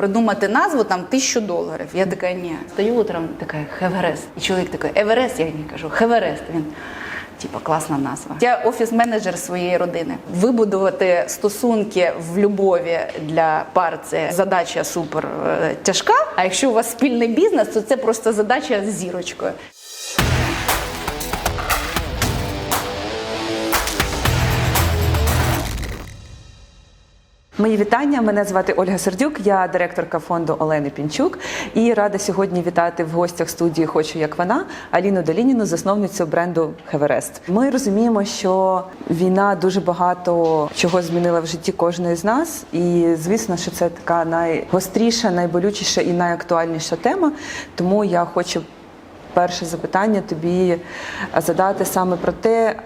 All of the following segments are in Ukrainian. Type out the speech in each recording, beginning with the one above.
придумати назву там тисячу доларів. Я така, ні. Стою утром, така Хеверест. І чоловік такий, Еверест, я не кажу, Хеверест. Він. Типа класна назва. Я офіс-менеджер своєї родини. Вибудувати стосунки в любові для пар це задача супер е, тяжка. А якщо у вас спільний бізнес, то це просто задача з зірочкою. Мої вітання. Мене звати Ольга Сердюк, я директорка фонду Олени Пінчук і рада сьогодні вітати в гостях студії Хочу як вона Аліну Долініну, засновницю бренду Хеверест. Ми розуміємо, що війна дуже багато чого змінила в житті кожної з нас, і звісно, що це така найгостріша, найболючіша і найактуальніша тема. Тому я хочу перше запитання тобі задати саме про те,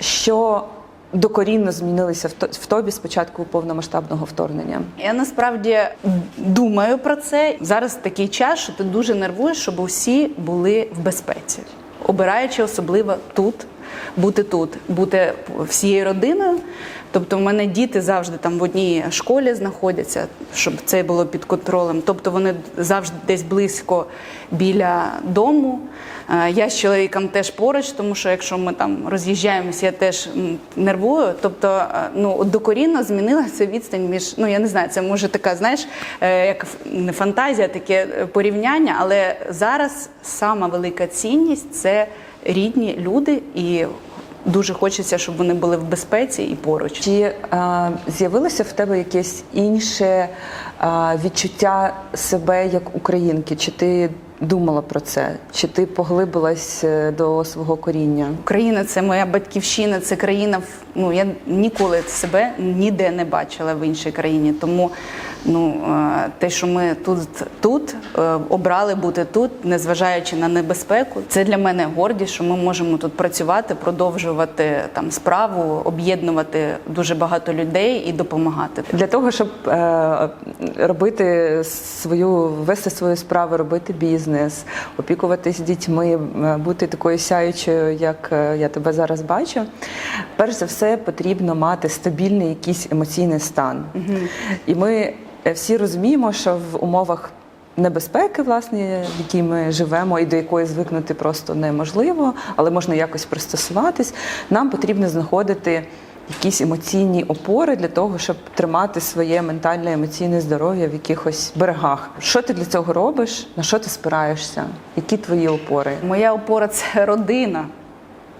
що докорінно змінилися в то- в тобі з початку повномасштабного вторгнення. Я насправді думаю про це. Зараз такий час, що ти дуже нервуєш, щоб усі були в безпеці, обираючи особливо тут, бути тут, бути всією родиною. Тобто, в мене діти завжди там в одній школі знаходяться, щоб це було під контролем. Тобто вони завжди десь близько біля дому. Е, Я з чоловіком теж поруч, тому що якщо ми там роз'їжджаємося, я теж нервую. Тобто, е, ну докорінно змінилася відстань між ну я не знаю, це може така, знаєш, е, як не фантазія, таке порівняння, але зараз сама велика цінність це рідні люди, і дуже хочеться, щоб вони були в безпеці і поруч. Чи е, з'явилося в тебе якесь інше е, відчуття себе як українки? Чи ти думала про це? Чи ти поглибилась е, до свого коріння? Україна це моя батьківщина, це країна. Ну я ніколи себе ніде не бачила в іншій країні. Тому ну е, те, що ми тут, тут е, обрали бути тут, незважаючи на небезпеку, це для мене гордість, що ми можемо тут працювати, продовжувати там справу, об'єднувати дуже багато людей і допомагати. Для того, щоб е, робити свою, вести свою справу, робити бізнес, опікуватись дітьми, е, бути такою сяючою, як я тебе зараз бачу, перш за все потрібно мати стабільний якийсь емоційний стан. І ми всі розуміємо, що в умовах небезпеки, власне, в якій ми живемо і до якої звикнути просто неможливо, але можна якось пристосуватись. Нам потрібно знаходити якісь емоційні опори для того, щоб тримати своє ментальне емоційне здоров'я в якихось берегах. Що ти для цього робиш? На що ти спираєшся? Які твої опори? Моя опора це родина,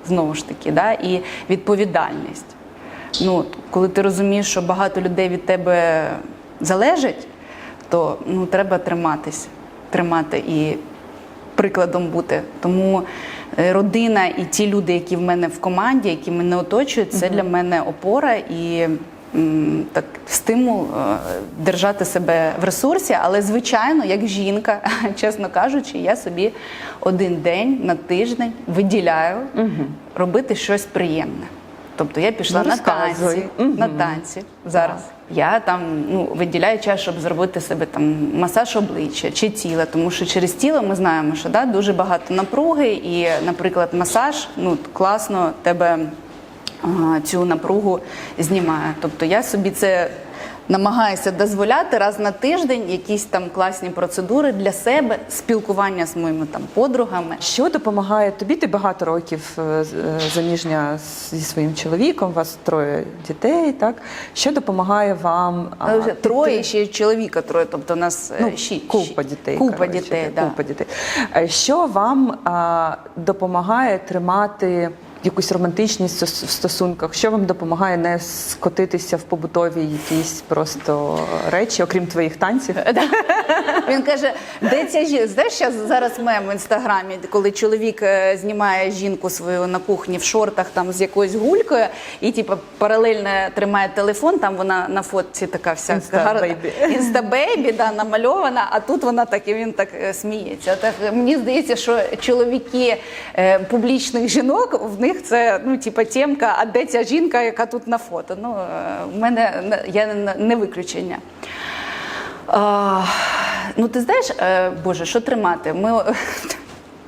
знову ж таки, да? і відповідальність. Ну, коли ти розумієш, що багато людей від тебе залежать, то ну, треба триматись, тримати і прикладом бути. Тому е, родина і ті люди, які в мене в команді, які мене оточують, це для мене опора і так, стимул е, держати себе в ресурсі. Але, звичайно, як жінка, чесно кажучи, я собі один день на тиждень виділяю робити щось приємне. Тобто я пішла Ну, на танці, на танці зараз. Я там ну виділяю час, щоб зробити себе там масаж обличчя чи тіла, тому що через тіло ми знаємо, що да, дуже багато напруги, і, наприклад, масаж ну класно тебе а, цю напругу знімає. Тобто я собі це намагаюся дозволяти раз на тиждень якісь там класні процедури для себе, спілкування з моїми там подругами. Що допомагає тобі? Ти багато років е, е, заміжня зі своїм чоловіком, у вас троє дітей, так? Що допомагає вам? а, Троє піти- ще чоловіка троє, тобто у нас Ну, шість. купа дітей. Купа коротше, дітей, так, да. купа дітей. Е, Що вам а, допомагає тримати якусь романтичність в стосунках? Що вам допомагає не скотитися в побутові якісь просто речі, окрім твоїх танців? Він каже, де ця жінка? Знаєш, зараз мем в інстаграмі, коли чоловік е, знімає жінку свою на кухні в шортах там з якоюсь гулькою, і типу паралельно тримає телефон. Там вона на фотці така вся baby. Інстабейбі, да, намальована, а тут вона так і він так е, сміється. Так е, мені здається, що чоловіки е, публічних жінок в них це ну, типа тємка, а де ця жінка, яка тут на фото? Ну, е, в мене є я не- виключення. Ну, ти знаєш, е, Боже, що тримати? Ми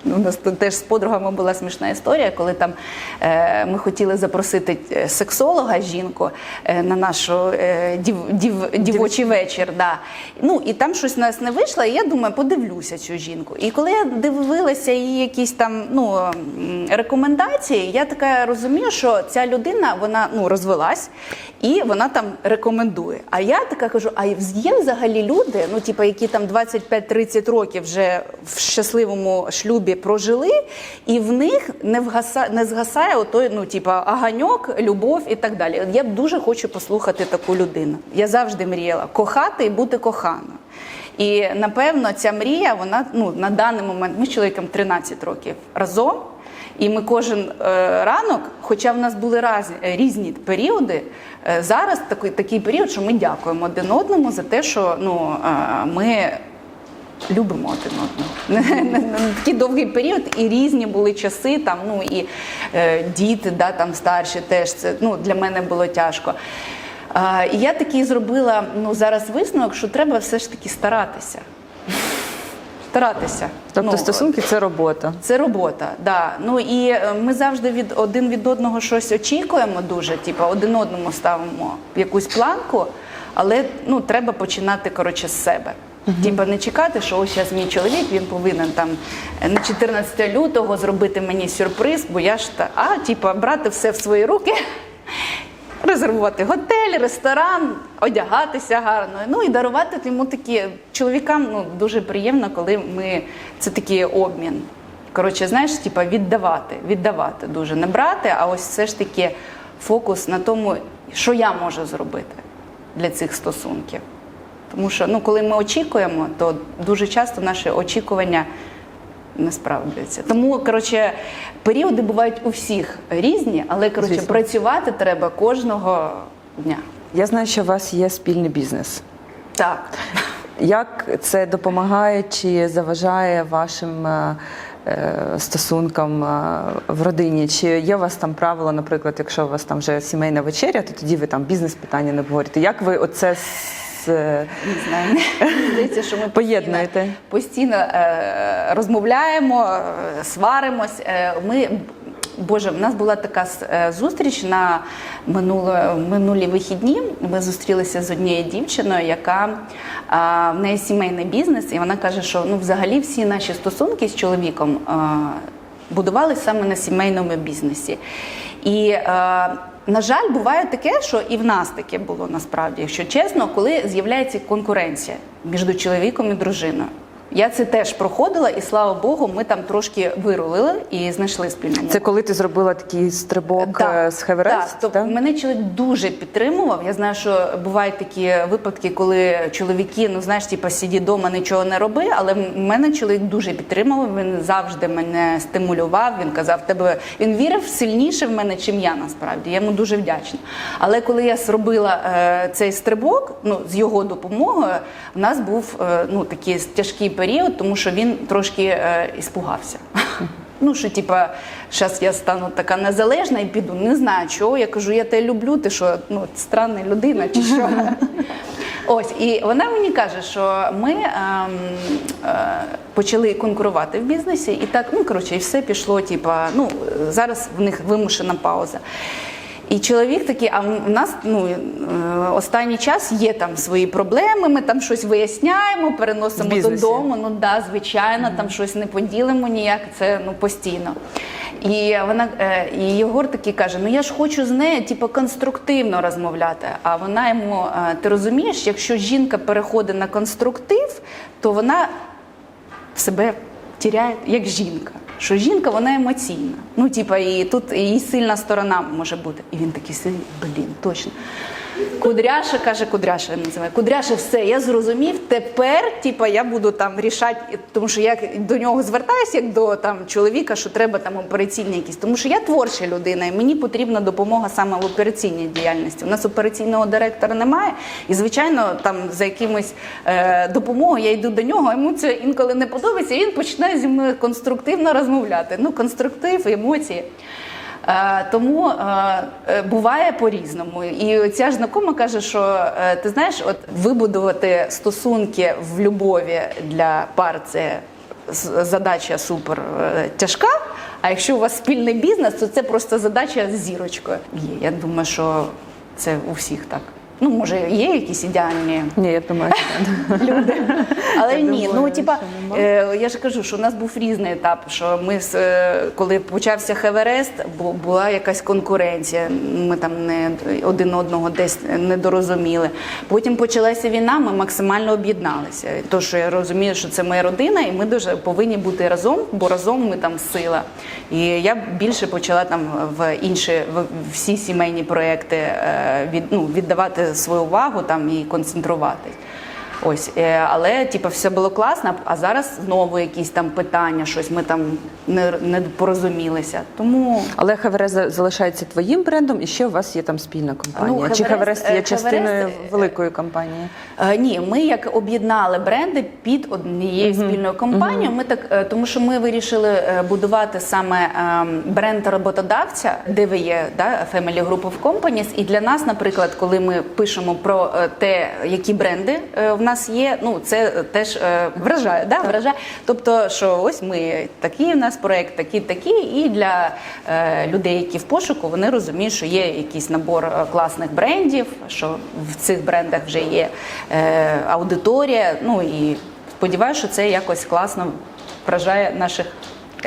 У нас тут теж з подругами була смішна історія, коли там е, ми хотіли запросити е, сексолога жінку е, на нашу е, дів, дів, дівочий вечір. Да. Ну і там щось у нас не вийшло, і я думаю, подивлюся цю жінку. І коли я дивилася її якісь там ну, рекомендації, я така розумію, що ця людина вона ну, розвелась і вона там рекомендує. А я така кажу: а є взагалі люди, ну типу, які там 25-30 років вже в щасливому шлюбі прожили, і в них не вгаса, не згасає отой, ну типу, аганьок, любов і так далі. Я дуже хочу послухати таку людину. Я завжди мріяла кохати і бути коханою. І напевно ця мрія, вона ну на даний момент ми з чоловіком 13 років разом. І ми кожен е, ранок, хоча в нас були раз, різні періоди, е, зараз такий, такий період, що ми дякуємо один одному за те, що ну, е, ми любимо один одного. Такий довгий період, і різні були часи, там, ну, і е, діти да, там, старші теж це ну, для мене було тяжко. А, і я такий зробила ну, зараз висновок, що треба все ж таки старатися. Старатися. Тобто Ну, стосунки це робота. це робота, да. Ну і е, ми завжди від один від одного щось очікуємо дуже, типу, один одному ставимо якусь планку, але ну треба починати коротше з себе. Типа не чекати, що ось зараз мій чоловік він повинен там е, на 14 лютого зробити мені сюрприз, бо я ж та а, типа, брати все в свої руки. Резервувати готель, ресторан, одягатися гарно. Ну і дарувати йому такі чоловікам ну, дуже приємно, коли ми це такий обмін. Коротше, знаєш, типа віддавати, віддавати дуже не брати, а ось все ж таки фокус на тому, що я можу зробити для цих стосунків. Тому що ну, коли ми очікуємо, то дуже часто наші очікування не справдуються. Тому коротше, періоди бувають у всіх різні, але коротше, Звісно. працювати треба кожного дня. Я знаю, що у вас є спільний бізнес. Так. Як це допомагає чи заважає вашим е, е, стосункам е, в родині? Чи є у вас там правила, наприклад, якщо у вас там вже сімейна вечеря, то тоді ви там бізнес питання не обговорюєте? Як ви оце Не знаю. Здається, що ми постійно- Поєднуєте. постійно е, розмовляємо, е, сваримось. Е, ми Боже, в нас була така е, зустріч на минуло, минулі вихідні. Ми зустрілися з однією дівчиною, яка а, в неї сімейний бізнес, і вона каже, що ну, взагалі всі наші стосунки з чоловіком а, будувалися саме на сімейному бізнесі. І е, на жаль, буває таке, що і в нас таке було насправді, якщо чесно, коли з'являється конкуренція між чоловіком і дружиною. Я це теж проходила, і слава Богу, ми там трошки вирулили і знайшли спільну мову. це коли ти зробила такий стрибок е, з Хеверест? Так, тобто мене чоловік дуже підтримував. Я знаю, що бувають такі випадки, коли чоловіки, ну знаєш, типа сиді вдома, нічого не роби. Але мене чоловік дуже підтримував. Він завжди мене стимулював. Він казав, тебе він вірив сильніше в мене, чим я насправді. Я йому дуже вдячна. Але коли я зробила е, цей стрибок, ну з його допомогою, в нас був е, ну такий тяжкий період, тому що він трошки е, іспугався. Ну, що типа, зараз я стану така незалежна і піду. Не знаю чого. Я кажу, я тебе люблю, ти що, ну, странна людина чи що. Ось, і вона мені каже, що ми ем, е, почали конкурувати в бізнесі, і так, ну коротше, і все пішло, типа, ну, зараз в них вимушена пауза. І чоловік такий, а в нас ну, е, останній час є там свої проблеми, ми там щось виясняємо, переносимо додому. Ну да, звичайно, там щось не поділимо ніяк, це ну постійно. І вона е, і Єгор такий каже: Ну я ж хочу з нею, типу, конструктивно розмовляти. А вона йому, е, ти розумієш, якщо жінка переходить на конструктив, то вона себе тіряє як жінка. Що жінка вона емоційна. Ну, типа, і тут її сильна сторона може бути. І він такий сильний, блін, точно. Кудряша каже, Кудряша називає. Кудряша, все, я зрозумів. Тепер, типа, я буду там рішати, тому що я до нього звертаюся як до там чоловіка, що треба там операційні якісь. Тому що я творча людина, і мені потрібна допомога саме в операційній діяльності. У нас операційного директора немає, і звичайно, там за якимось е, допомогою я йду до нього. Йому це інколи не подобається. і Він починає зі мною конструктивно розмовляти. Ну, конструктив, емоції. Е, Тому е, е, буває по-різному. І ця ж знакома каже, що ти знаєш, от вибудувати стосунки в любові для пар це задача супер тяжка. А якщо у вас спільний бізнес, то це просто задача з зірочкою. Є. Я думаю, що це у всіх так. Ну, може, є якісь ідеальні Ні, я думаю, що але Я ні, думаю, ну типа що е, я ж кажу, що у нас був різний етап. Що ми з е, коли почався Хеверест, бу- була якась конкуренція. Ми там не один одного десь не дорозуміли. Потім почалася війна. Ми максимально об'єдналися. То, що я розумію, що це моя родина, і ми дуже повинні бути разом, бо разом ми там сила. І я більше почала там в інші в всі сімейні проекти е, від ну віддавати свою увагу там і концентруватись. Ось, е, але типу, все було класно, а зараз знову якісь там питання, щось ми там не, не порозумілися. Тому Але Хеверес залишається твоїм брендом, і ще у вас є там спільна компанія. Ну, Чи Хеверес- Хеверес є е, частиною Хеверес, е, великої компанії? Е, Ні, ми як об'єднали бренди під однією спільною компанією. Ми так, е, тому що ми вирішили е, будувати саме ем, бренд роботодавця, де ви є, да, Family Group of Companies. І для нас, наприклад, коли ми пишемо про е, те, які бренди е, в нас є, ну це теж е, вражає, да, вражає. Тобто, що ось ми такий у нас проект, такий, такий, і для е, людей, які в пошуку, вони розуміють, що є якийсь набор е, класних брендів, що в цих брендах вже є е, аудиторія. Ну і сподіваюся, що це якось класно вражає наших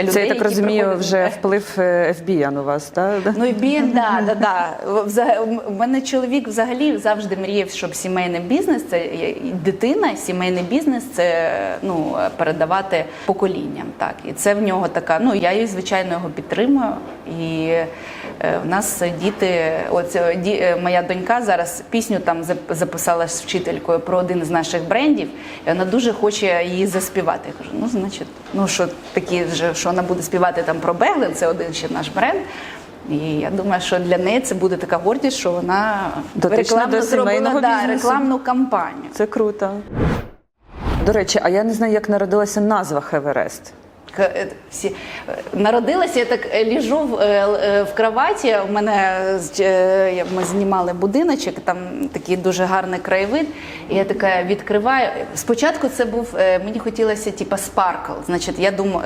людей. Це я так які розумію, приходять. вже вплив е, FBI у вас, так? Ну і да, да, да. Взаг- У мене чоловік взагалі завжди мріяв, щоб сімейний бізнес це і дитина, сімейний бізнес це ну передавати поколінням. Так і це в нього така. Ну я її звичайно його підтримую. І е, в нас діти, оце ді- е, моя донька зараз пісню там зап- записала з вчителькою про один з наших брендів. І вона дуже хоче її заспівати. Я кажу, ну значить, ну що такі вже, що вона буде співати там про Беглин, це один ще наш бренд. І я думаю, що для неї це буде така гордість, що вона Дотична до зробила да, рекламну кампанію. Це круто. До речі, а я не знаю, як народилася назва Хеверест. Е, Всі народилася, я так е, ліжу в, е, в кроваті. У мене ми знімали будиночок, там такий дуже гарний краєвид. І я така відкриваю. Спочатку це був мені хотілося типа спаркл. Значить, я думаю,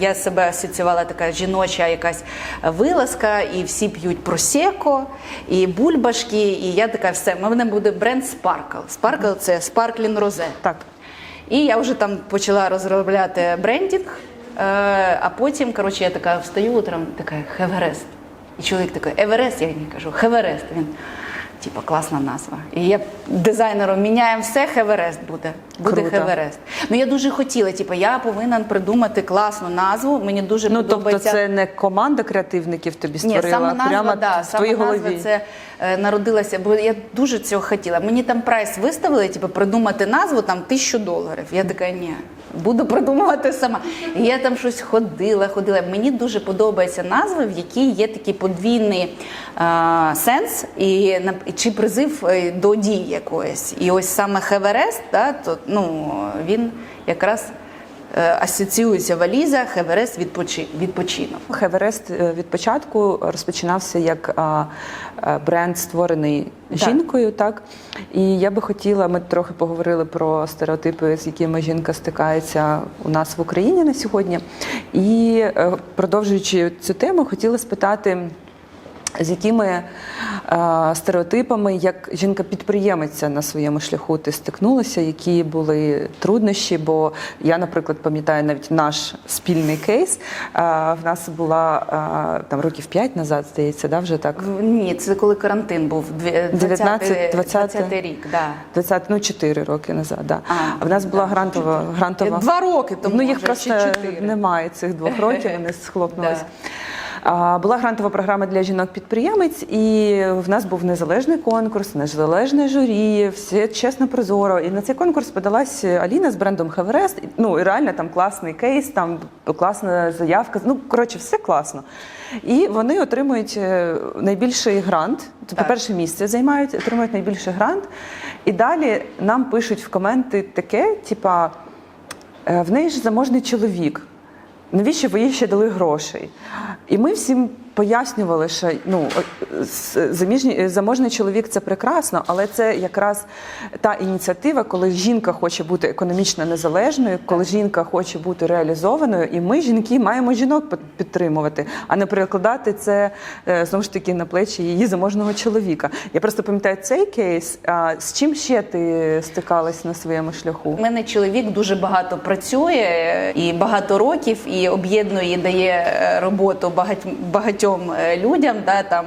я себе асоціювала така жіноча якась вилазка, і всі п'ють просеко, і бульбашки. І я така, все, в мене буде бренд Sparkle. Sparkle – це Sparkling Rose. Так. І я вже там почала розробляти брендінг, а потім, коротше, я така встаю утром, така Хеверест. І чоловік такий, Еверест, я не кажу, Хеверест. Він, типа, класна назва. І я дизайнером міняємо все, Хеверест буде. Буде Круто. Хеверест. Ну я дуже хотіла, типу, я повинен придумати класну назву. Мені дуже Ну тобто, подобається. це не команда креативників тобі Ні, створила, саме назва, прямо да, в саме назва голові. це е, народилася, бо я дуже цього хотіла. Мені там прайс виставили, типу, придумати назву там тисячу доларів. Я така, ні, буду придумувати сама. І я там щось ходила, ходила. Мені дуже подобаються назви, в якій є такий подвійний е, сенс і чи призив е, до дії якоїсь. І ось саме Хеверест, да, то ну він якраз. е, Асоціюється валіза, Хеверест відпочи- відпочинок. Хеверест е, від початку розпочинався як а, бренд, створений Так. жінкою, так і я би хотіла, ми трохи поговорили про стереотипи, з якими жінка стикається у нас в Україні на сьогодні. І е, продовжуючи цю тему, хотіла спитати. З якими е, стереотипами, як жінка-підприємиця на своєму шляху ти стикнулася, які були труднощі? Бо я, наприклад, пам'ятаю навіть наш спільний кейс. Е, в нас була е, там років п'ять назад, здається, да, вже так. Ні, це коли карантин був, дві- 19, 20 20. рік, да. 20, ну 4 роки назад. Да. А, в нас була да, грантова грантова. Два роки тому. ну їх може, просто чи чотири. немає цих двох років. Вони схлопнулись. Да. Була грантова програма для жінок-підприємець, і в нас був незалежний конкурс, незалежне журі, все чесно прозоро. І на цей конкурс подалась Аліна з брендом Хеверест. Ну і реально там класний кейс, там класна заявка. Ну коротше, все класно. І вони отримують е, найбільший грант. Тобто перше місце займають, отримують найбільший грант. І далі нам пишуть в коменти таке: типа, «Е, в неї ж заможний чоловік. Навіщо ви їй ще дали грошей? І ми всім пояснювали, що ну с- заміжній заможний чоловік це прекрасно, але це якраз та ініціатива, коли жінка хоче бути економічно незалежною, коли жінка хоче бути реалізованою, і ми, жінки, маємо жінок підтримувати, а не перекладати це е, знову ж таки на плечі її заможного чоловіка. Я просто пам'ятаю цей кейс. А з чим ще ти стикалась на своєму шляху? У мене чоловік дуже багато працює е, і багато років, і об'єднує, дає е, роботу багать, багатьом е, людям. Да, там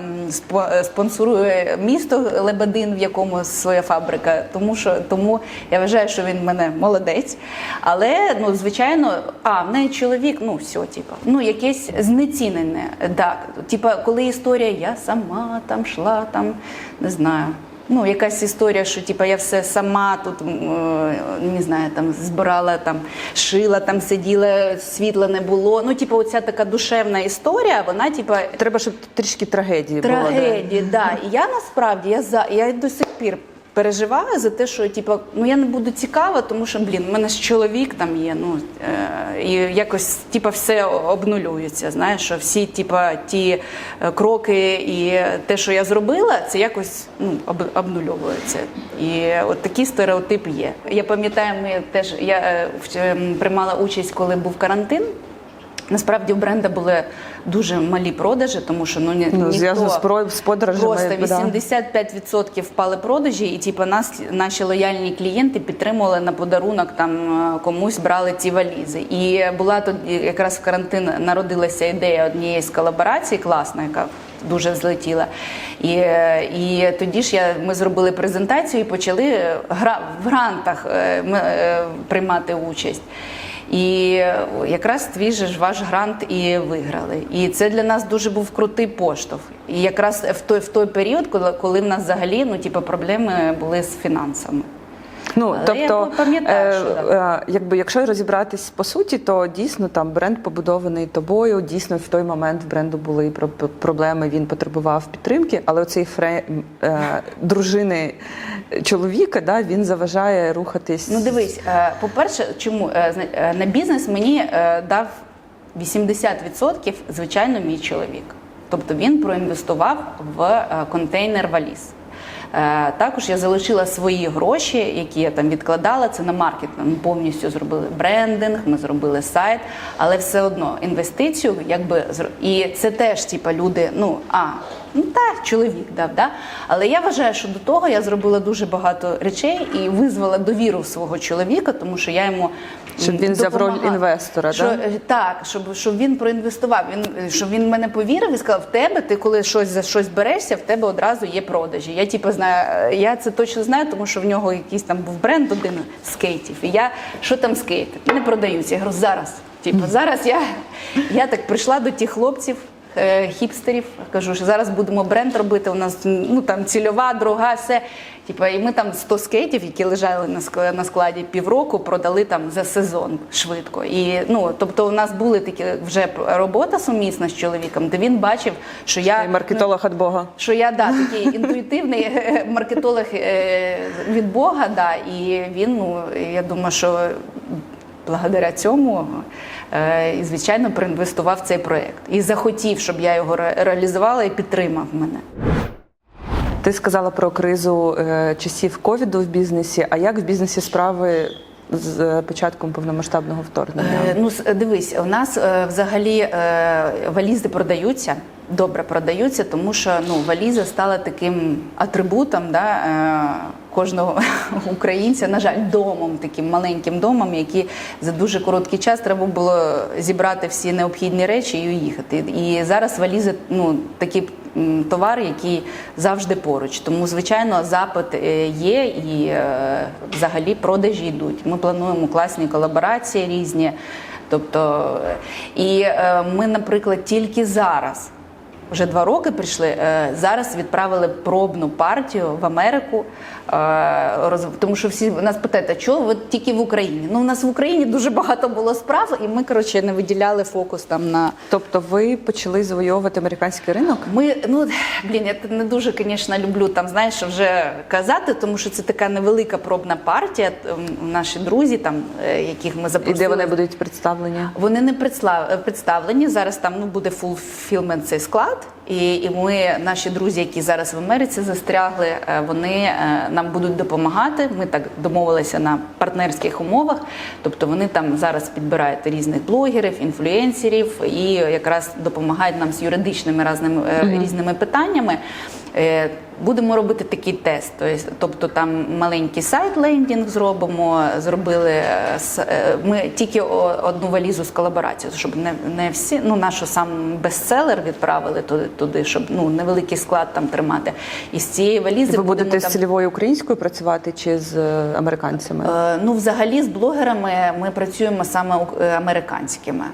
е, спонсорує місто Лебедин, в якому своя фабрика. Тому що тому я вважаю, що він мене молодець. Але ну звичайно, а в неї чоловік, ну все, типа, ну якесь знецінене. Так, типа, коли історія я сама там йшла, там не знаю. Ну, якась історія, що типа я все сама тут е, не знаю, там збирала, там шила, там сиділа, світла не було. Ну, типу, оця така душевна історія, вона типа Треба, щоб трішки трагедії було. да? Да. І я насправді я за я до сих пір. Переживаю за те, що типа, ну я не буду цікава, тому що блін, у мене ж чоловік там є. Ну е, і якось типа все обнулюється. Знаєш, що всі типа ті е, кроки і те, що я зробила, це якось ну об, обнульовується. І от такий стереотип є. Я пам'ятаю, ми теж я е, ем, приймала участь, коли був карантин. Насправді у бренда були дуже малі продажі, тому що ну ні, Ну, ніхто- зв'язано з, про- з подорожами. Просто 85% впали продажі, і типу, нас наші лояльні клієнти підтримували на подарунок там е, комусь брали ці валізи. І була тут якраз в карантин народилася ідея однієї з колаборацій, класна, яка дуже злетіла. І, е, і тоді ж я ми зробили презентацію і почали е, гра в грантах е, ми, е, приймати участь. І якраз твій же ж ваш грант і виграли. І це для нас дуже був крутий поштовх. І якраз в той в той період, коли, коли в нас взагалі ну, типу, проблеми були з фінансами. Ну Але тобто, я пам'ятаю, що е, якби якщо розібратись по суті, то дійсно там бренд побудований тобою. Дійсно, в той момент в бренду були про- про- проблеми. Він потребував підтримки, але оцей фрейм е, дружини чоловіка, да, він заважає рухатись. Ну дивись, е, по-перше, чому Е, е, на бізнес мені е, дав 80% звичайно мій чоловік. Тобто він проінвестував в е, контейнер валіз. Е, Також я залишила свої гроші, які я там відкладала. Це на маркетинг. Ми повністю зробили брендинг, ми зробили сайт, але все одно інвестицію, якби і це теж типа люди. Ну а ну так, чоловік дав, да. Але я вважаю, що до того я зробила дуже багато речей і визвала довіру в свого чоловіка, тому що я йому Щоб він взяв роль інвестора, Що, да? е, так, щоб, щоб він проінвестував. Він щоб він мене повірив і сказав: в тебе, ти коли щось за щось берешся, в тебе одразу є продажі. Я типу знаю, е, я це точно знаю, тому що в нього якийсь там був бренд один скейтів. І я що там скейти? Не продаються. Я говорю, зараз. Типу, зараз я, я так прийшла до тих хлопців. Е, Хіпстерів кажу, що зараз будемо бренд робити. У нас ну там цільова, друга, все. Типа, і ми там 100 скейтів, які лежали на складі півроку, продали там за сезон швидко. І ну тобто, у нас були такі вже робота сумісна з чоловіком, де він бачив, що я І маркетолог від Бога. що я да такий інтуїтивний е, маркетолог е, від Бога. Да, і він, ну я думаю, що благодаря цьому. Е, І, звичайно, проінвестував цей проект і захотів, щоб я його реалізувала і підтримав мене. Ти сказала про кризу е, часів ковіду в бізнесі. А як в бізнесі справи з початком повномасштабного вторгнення? Е, Ну, дивись, у нас е, взагалі е, валізи продаються, добре продаються, тому що ну, валіза стала таким атрибутом да, кожного українця, на жаль, домом, таким маленьким домом, який за дуже короткий час треба було зібрати всі необхідні речі і уїхати. І зараз валізи ну, такі товар, який завжди поруч. Тому, звичайно, запит е, є і е, взагалі продажі йдуть. Ми плануємо класні колаборації різні. Тобто, і е, ми, наприклад, тільки зараз. Вже два роки прийшли. Зараз відправили пробну партію в Америку, тому що всі нас питають, а чого ви тільки в Україні? Ну, у нас в Україні дуже багато було справ, і ми коротше не виділяли фокус там на Тобто ви почали завойовувати американський ринок? ми, ну блін, я не дуже, звісно, люблю там, знаєш, вже казати, тому що це така невелика пробна партія. Наші друзі, там, е, яких ми І де вони будуть представлені? Вони не представ- представлені. Зараз там ну, буде fulfillment цей склад. і, і ми, наші друзі, які зараз в Америці застрягли, е, вони е, нам будуть допомагати. Ми так домовилися на партнерських умовах. Тобто вони там зараз підбирають різних блогерів, інфлюенсерів і якраз допомагають нам з юридичними разними, е, різними питаннями. Е, Будемо робити такий тест. Тобто- там маленький сайт лендінг зробимо. Зробили е, е, ми тільки одну валізу з колаборацією, щоб не, не всі, ну нашу сам бестселер відправили туди, туди, щоб ну невеликий склад там тримати. І з цієї валізи Ви будете будемо з цільовою українською працювати чи з американцями? Е, Ну, взагалі, з блогерами ми працюємо саме американськими.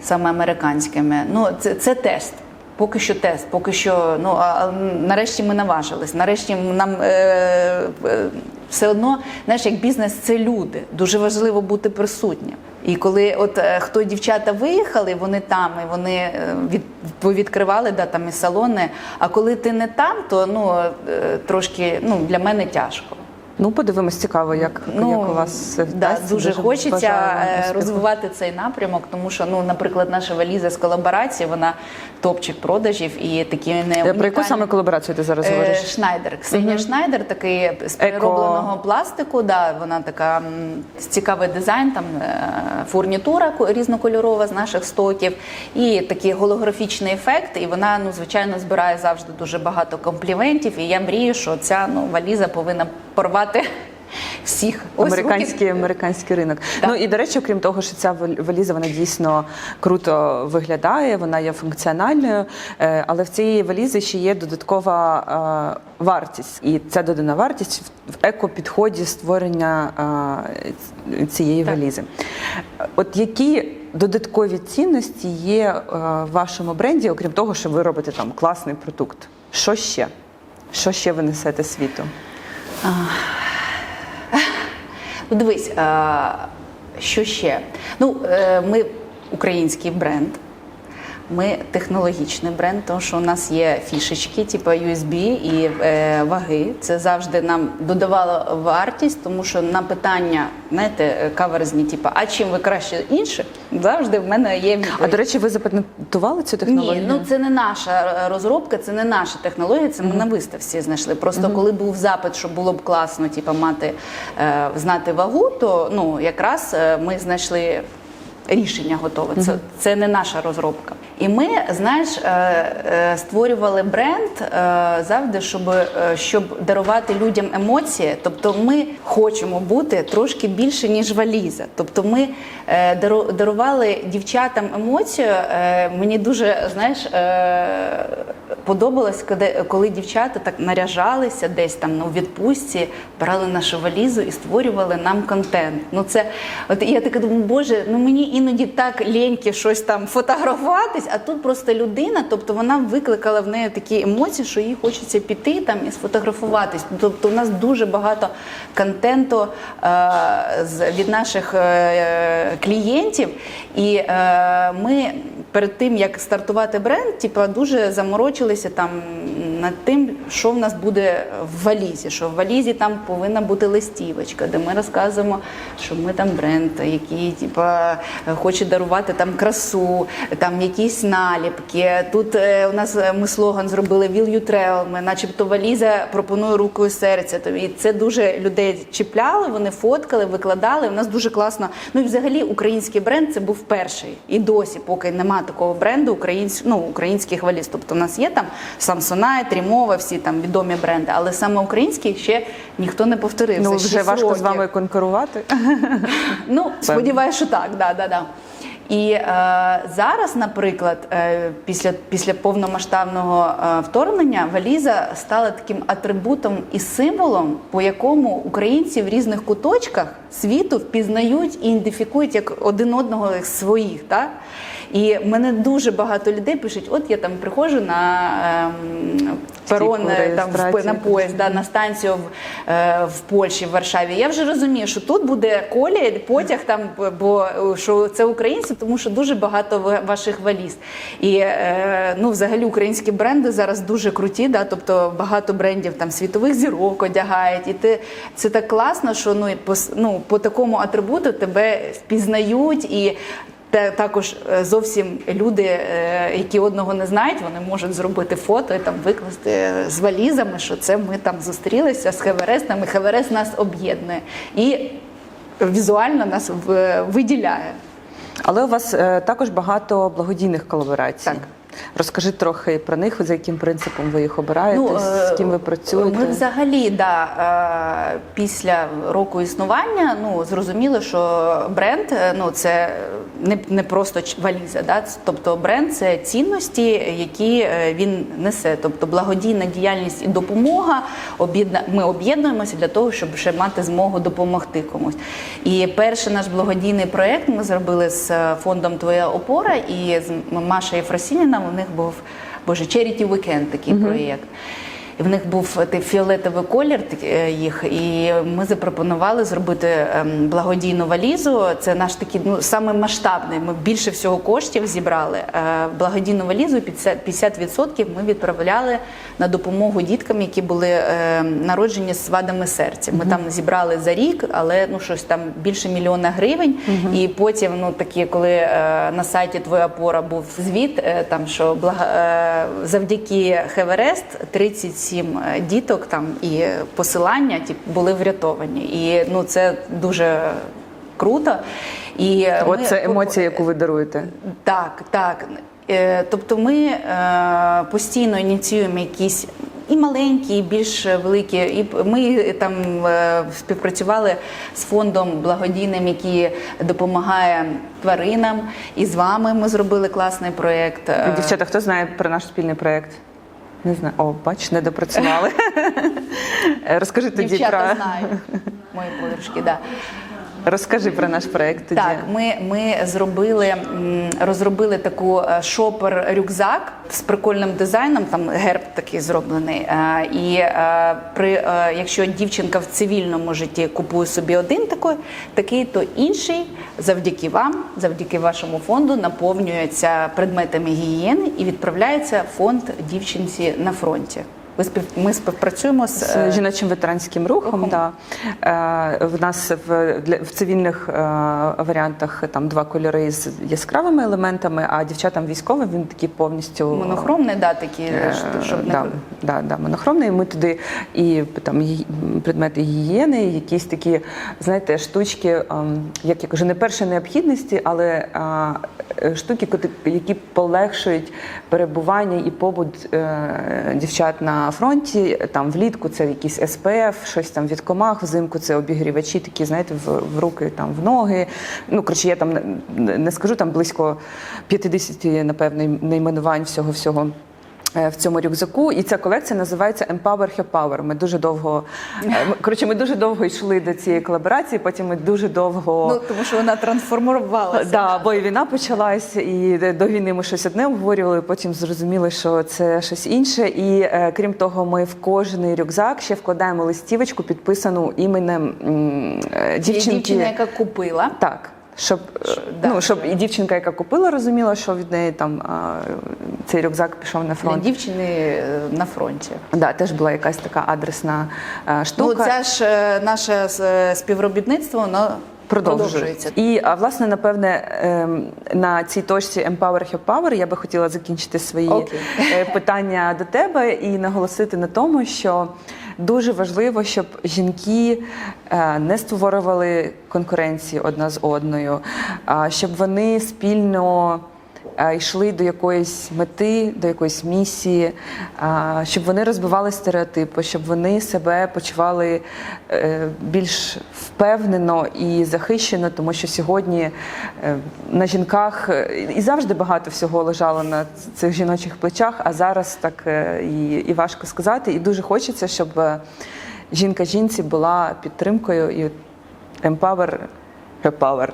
Саме американськими. Ну, це, це тест. Поки що тест, поки що, ну а нарешті ми наважились. Нарешті нам е, е, все одно, знаєш, як бізнес це люди. Дуже важливо бути присутнім. І коли от е, хто дівчата виїхали, вони там і вони е, від відкривали да, там і салони. А коли ти не там, то ну е, трошки ну для мене тяжко. Ну, подивимось, цікаво, як, як у вас Ну, да, вдасться. дуже, хочеться е, розвивати цей напрямок, тому що, ну, наприклад, наша валіза з колаборації, вона топчик продажів і такі не Е, Про яку саме колаборацію ти зараз Е, говориш? Шнайдер, Ксенія Шнайдер, такий з переробленого пластику. Да, вона така цікавий дизайн, там фурнітура різнокольорова з наших стоків, і такий голографічний ефект. І вона, ну звичайно, збирає завжди дуже багато компліментів. І я мрію, що ця ну валіза повинна порвати всіх Американський американський ринок. Так. Ну і до речі, окрім того, що ця валіза вона дійсно круто виглядає, вона є функціональною, е, але в цій валізі ще є додаткова е, вартість, і ця додана вартість в- в еко-підході створення е, цієї Так. валізи. От які додаткові цінності є в вашому бренді, окрім того, що ви робите там класний продукт? Що ще? Що ще ви несете світу? Ну, дивись, що ще? Ну, е, ми український бренд. Ми технологічний бренд, тому що у нас є фішечки, типу USB і е, ваги. Це завжди нам додавало вартість, тому що на питання, знаєте, каверзні, типу, а чим ви краще інших, завжди в мене є відповідь. А до речі, ви запатентували цю технологію? Ні, ну це не наша е, розробка, це не наша технологія. Це ми на виставці знайшли. Просто коли був запит, що було б класно, типу, мати е, знати вагу, то ну якраз е, ми знайшли. Рішення готове. Це, це не наша розробка. І ми, знаєш, е, е, створювали бренд е, завжди, щоб, щоб дарувати людям емоції. Тобто, ми хочемо бути трошки більше, ніж валіза. Тобто, ми дару- дарували дівчатам емоцію. Мені дуже знаєш. Подобалось, коли, дівчата так наряжалися десь там ну, у відпустці, брали нашу валізу і створювали нам контент. Ну це от я така думаю, боже, ну мені іноді так ліньки щось там фотографуватись, а тут просто людина, тобто вона викликала в неї такі емоції, що їй хочеться піти там і сфотографуватись. Тобто у нас дуже багато контенту е, від наших е, клієнтів, і е, ми перед тим як стартувати бренд, типу, дуже заморочилися там над тим, що в нас буде в валізі. Що в валізі там повинна бути листівочка, де ми розказуємо, що ми там бренд, який типу, хоче дарувати там красу, там якісь наліпки. Тут е, у нас е, ми слоган зробили «Will you travel», Ми, начебто, валіза пропонує рукою серця. І це дуже людей чіпляли, вони фоткали, викладали. У нас дуже класно. Ну і взагалі український бренд це був перший. І досі, поки нема такого бренду українсь... ну, українських валіз. Тобто у нас є там Samsonite, Рімова, всі там відомі бренди, але саме український ще ніхто не повторив. Ну вже важко з вами конкурувати. Ну, сподіваюся, що так, да, да, да. І е, зараз, наприклад, е, після, після повномасштабного е, вторгнення валіза стала таким атрибутом і символом, по якому українці в різних куточках світу впізнають і ідентифікують як один одного як своїх. Так? І мене дуже багато людей пишуть: от я там приходжу на ем, перон там в, на поїзд, да, на станцію в, е, в Польщі, в Варшаві. Я вже розумію, що тут буде колія, потяг там, бо е, що це українці, тому що дуже багато ва- ваших валіз. І е, ну, взагалі українські бренди зараз дуже круті, да, тобто багато брендів там світових зірок одягають. І ти це так класно, що ну, по, ну, по такому атрибуту тебе впізнають і. Та також е, зовсім люди, е, які одного не знають, вони можуть зробити фото і там викласти з валізами, що це ми там зустрілися з Хеверестом, і Хеверест нас об'єднує і візуально нас виділяє. Але у вас е, також багато благодійних колаборацій. Так. Розкажи трохи про них, за яким принципом ви їх обираєте, з е, ким ви працюєте. Ми взагалі да, е, після року існування ну, зрозуміли, що бренд е, ну, це не, не просто валіза. Да? Тобто бренд це цінності, які він несе. Тобто благодійна діяльність і допомога. Ми об'єднуємося для того, щоб ще мати змогу допомогти комусь. І перший наш благодійний проєкт ми зробили з фондом Твоя опора і з Машею Фросініна. У них був боже Charity Weekend такий проєкт. І в них був той фіолетовий колір е, їх, і ми запропонували зробити ем, благодійну валізу. Це наш такий ну саме масштабний. Ми більше всього коштів зібрали. Е, Благодійну валізу 50%, 50% ми відправляли на допомогу діткам, які були е, народжені з вадами серця. Ми там зібрали за рік, але ну щось там більше мільйона гривень. І потім, ну такі, коли е, на сайті Твоя опора був звіт, е, там що е, завдяки Хеверест 37 діток там і посилання ті, були врятовані. І ну це дуже круто. І е, От ми- це емоція, яку ви даруєте. так, так. Е, Тобто ми е, постійно ініціюємо якісь і маленькі, і більш великі. І ми там е, співпрацювали з фондом благодійним, який допомагає тваринам. І з вами ми зробили класний проєкт. Е, Дівчата, хто знає про наш спільний проєкт? Не знаю. О, бач, не допрацювали. Розкажи тоді Дівчата про знають мої подружки. Да. Розкажи про наш проєкт тоді. Так, ми, ми зробили, розробили таку е, шопер-рюкзак з прикольним дизайном, там герб такий зроблений. Е, І е, при, якщо дівчинка в цивільному житті купує собі один такий, такий, то інший завдяки вам, завдяки вашому фонду, наповнюється предметами гігієни і відправляється фонд дівчинці на фронті. Ви спів, ми співпрацюємо з, З е, жіночим ветеранським рухом, рухом. Да. Е, в нас в, для, в цивільних е, варіантах там два кольори з яскравими елементами, а дівчатам військовим він такий повністю монохромний, да, такі, Е, щоб не да, да, да, монохромний. Ми туди і там предмети гігієни, якісь такі, знаєте, штучки, ем, як я кажу, не першої необхідності, але е, штуки, які полегшують перебування і побут е, дівчат на фронті. Там влітку це якісь СПФ, щось там від комах, взимку це обігрівачі, такі, знаєте, в, в руки, там в ноги. Ну, коротше, я там не, скажу там близько 50, напевно, найменувань всього всього в цьому рюкзаку, і ця колекція називається Empower Her Power. Ми дуже довго е, коротше, ми дуже довго йшли до цієї колаборації. Потім ми дуже довго Ну, тому що вона трансформувалася. Да, бо і війна почалась, і до війни ми щось одне обговорювали. Потім зрозуміли, що це щось інше. І е, крім того, ми в кожний рюкзак ще вкладаємо листівочку, підписану іменем е, дівчинки. дівчина, яка купила. Так. Щоб, е, да, ну, щоб що- і дівчинка, яка купила, розуміла, що від неї там цей рюкзак пішов на Для фронт. дівчини е, на фронті. Да, теж була якась така адресна Ну, штука. ця ж е, наше е, співробітництво воно продовжується. І а, власне, напевне, ем, на цій точці Empower Her Power я би хотіла закінчити свої е, питання до тебе і наголосити на тому, що дуже важливо, щоб жінки е, не створювали конкуренції одна з одною, щоб вони спільно. Е, Йшли до якоїсь мети, до якоїсь місії, щоб вони розбивали стереотипи, щоб вони себе почували е, більш впевнено і захищено, тому що сьогодні е, на жінках е, і завжди багато всього лежало на цих жіночих плечах, а зараз так е, і, і важко сказати. І дуже хочеться, щоб е, жінка жінці була підтримкою і her power.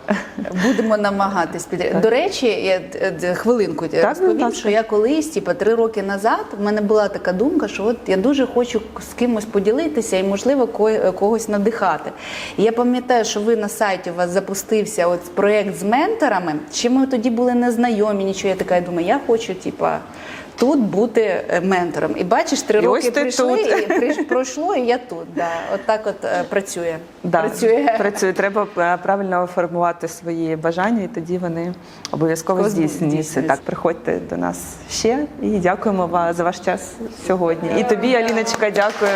Будемо намагатись під до речі, я е, хвилинку Так, розповім, що я колись, типа три роки назад, в мене була така думка, що от я дуже хочу з кимось поділитися і, можливо, ко- когось надихати. І я пам'ятаю, що ви на сайті у вас запустився от проєкт з менторами. Чи ми тоді були незнайомі, нічого. Я така думаю, я хочу, типа. Тут бути е, ментором. І бачиш, три І роки прийшли, тут. і прийш- пройшло, і я тут. Да. От так от е, працює. Да, працює. працює. Треба е, правильно формувати свої бажання, і тоді вони обов'язково здійснюються. Так, приходьте до нас ще і дякуємо вам за ваш час сьогодні. І тобі, Аліночка, дякую